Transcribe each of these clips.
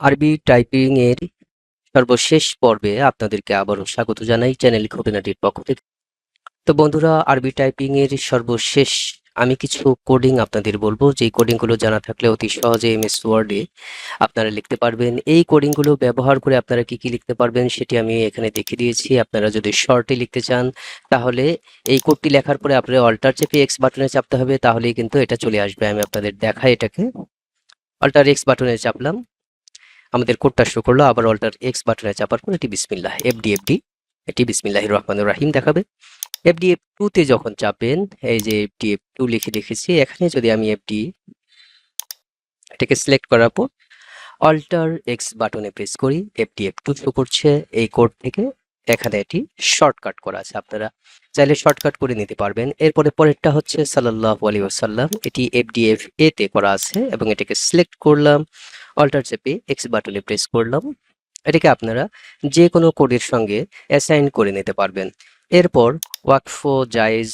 আরবি টাইপিং এর সর্বশেষ পর্বে আপনাদেরকে আবারও স্বাগত জানাই চ্যানেল খুঁটিনাটির পক্ষ থেকে। তো বন্ধুরা, আরবি টাইপিং এর সর্বশেষ আমি কিছু কোডিং আপনাদের বলব। যেই কোডিংগুলো জানা থাকলে অতি সহজে এমএস ওয়ার্ডে আপনারা লিখতে পারবেন। এই কোডিংগুলো ব্যবহার করে আপনারা কি কি লিখতে পারবেন সেটি আমি এখানে দেখিয়ে দিয়েছি। আপনারা যদি শর্টে লিখতে চান, তাহলে এই কোডটি লেখার পরে আপনার অল্টার চেপে এক্স বাটনে চাপতে হবে, তাহলেই কিন্তু এটা চলে আসবে। আমি আপনাদের দেখাই এটাকে। অল্টার এক্স বাটনে চাপলাম। আমাদের কোডটা শো করল, আবার অল্টার এক্স বাটনে চাপার পর এটি বিসমিল্লাহ এফডি এফডি এটি বিসমিল্লাহ রহমান রাহিম দেখাবে। এফডি এফ টুতে যখন চাপবেন এই যে এফডি এফ টু লিখে রেখেছি এখানে যদি আমি এফডি এটাকে সিলেক্ট করার পর অল্টার এক্স বাটনে প্রেস করি এফডি এফ টু শো করছে, এই কোড থেকে এখানে এটি শর্টকাট করা আছে। আপনারা চাইলে শর্টকাট করে নিতে পারবেন। এরপরে পরেরটা হচ্ছে সাল্লাহ আলী ওসাল্লাম এটি এফ ডি এফডিএফ এতে করা আছে এবং এটাকে সিলেক্ট করলাম। অল্টার চেপে এক্স বাটনে প্রেস করলাম। এটাকে আপনারা যে কোনো কোডের সঙ্গে অ্যাসাইন করে নিতে পারবেন। এরপর ওয়াকফো জায়েজ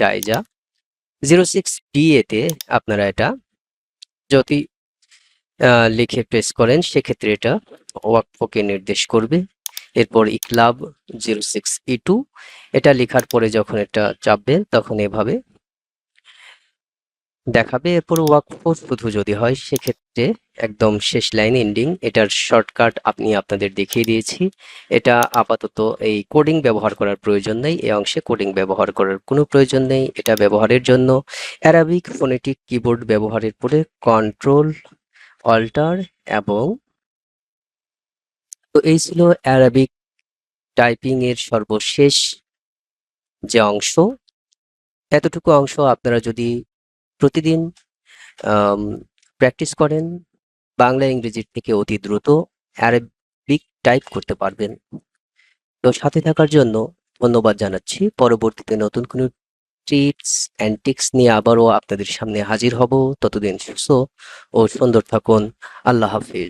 জায়জা জিরো সিক্স ডি এতে আপনারা এটা যদি লিখে প্রেস করেন, সেক্ষেত্রে এটা ওয়াকফোকে নির্দেশ করবে। এরপর ইকলাব জিরো সিক্স ই টু এটা লেখার পরে যখন এটা চাপবেন, তখন এভাবে দেখাবে, এরপর ওয়াকফো শুধু যদি হয়, সেক্ষেত্রে একদম শেষ লাইন এন্ডিং এটার শর্টকাট আপনি আপনাদের দেখিয়ে দিয়েছি। এটা আপাতত এই কোডিং ব্যবহার করার প্রয়োজন নেই এই অংশে কোডিং ব্যবহার করার কোনো প্রয়োজন নেই। এটা ব্যবহারের জন্য অ্যারাবিক ফোনেটিক কিবোর্ড ব্যবহারের পরে কন্ট্রোল অল্টার এবং তো এই ছিল অ্যারাবিক টাইপিং এর সর্বশেষ যে অংশ। এতটুকু অংশ আপনারা যদি প্রতিদিন প্র্যাকটিস করেন, বাংলা ইংরেজির থেকে অতি দ্রুত অ্যারাবিক টাইপ করতে পারবেন। তো সাথে থাকার জন্য ধন্যবাদ জানাচ্ছি। পরবর্তীতে নতুন কোনো টিপস অ্যান্ড টিক্স নিয়ে আবারও আপনাদের সামনে হাজির হব। ততদিন সুস্থ ও সুন্দর থাকুন। আল্লাহ হাফিজ।